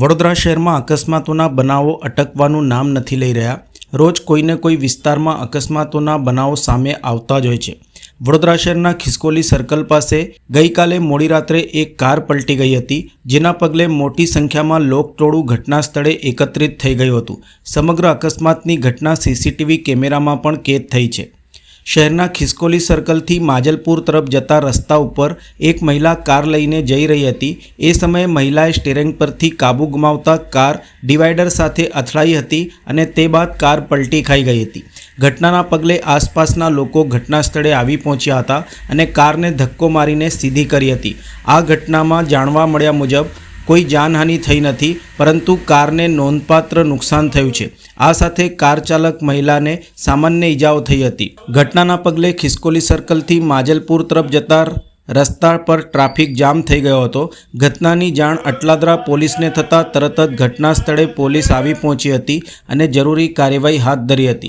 વડોદરા શહેરમાં અકસ્માતોના બનાવો અટકવાનું નામ નથી લઈ રહ્યા. રોજ કોઈને કોઈ વિસ્તારમાં અકસ્માતોના બનાવો સામે આવતા જ હોય છે. વડોદરા શહેરના ખિસકોલી સર્કલ પાસે ગઈકાલે મોડી રાત્રે એક કાર પલટી ગઈ હતી, જેના પગલે મોટી સંખ્યામાં લોકટોળું ઘટના સ્થળે એકત્રિત થઈ ગયું હતું. સમગ્ર અકસ્માતની ઘટના સીસીટીવી કેમેરામાં પણ કેદ થઈ છે. શહેરના ખિસકોલી સર્કલથી માજલપુર તરફ જતા રસ્તા ઉપર એક મહિલા કાર લઈને જઈ રહી હતી. એ સમયે મહિલાએ સ્ટેરિંગ પરથી કાબુ ગુમાવતા કાર ડિવાઈડર સાથે અથડાઈ હતી અને તે બાદ કાર પલટી ખાઈ ગઈ હતી. ઘટનાના પગલે આસપાસના લોકો ઘટના સ્થળે આવી પહોંચ્યા હતા અને કારને ધક્કો મારીને સીધી કરી હતી. આ ઘટનામાં જાણવા મળ્યા મુજબ કોઈ જાનહાનિ થઈ નથી, પરંતુ કારને નોંધપાત્ર નુકસાન થયું છે. આ સાથે કાર ચાલક મહિલાને સામાન્ય ઈજાઓ થઈ હતી. ઘટનાના પગલે ખિસકોલી સર્કલથી માજલપુર તરફ જતા રસ્તા પર ટ્રાફિક જામ થઈ ગયો હતો. ઘટનાની જાણ અટલાદરા પોલીસને થતાં તરત જ ઘટના સ્થળે પોલીસ આવી પહોંચી હતી અને જરૂરી કાર્યવાહી હાથ ધરી હતી.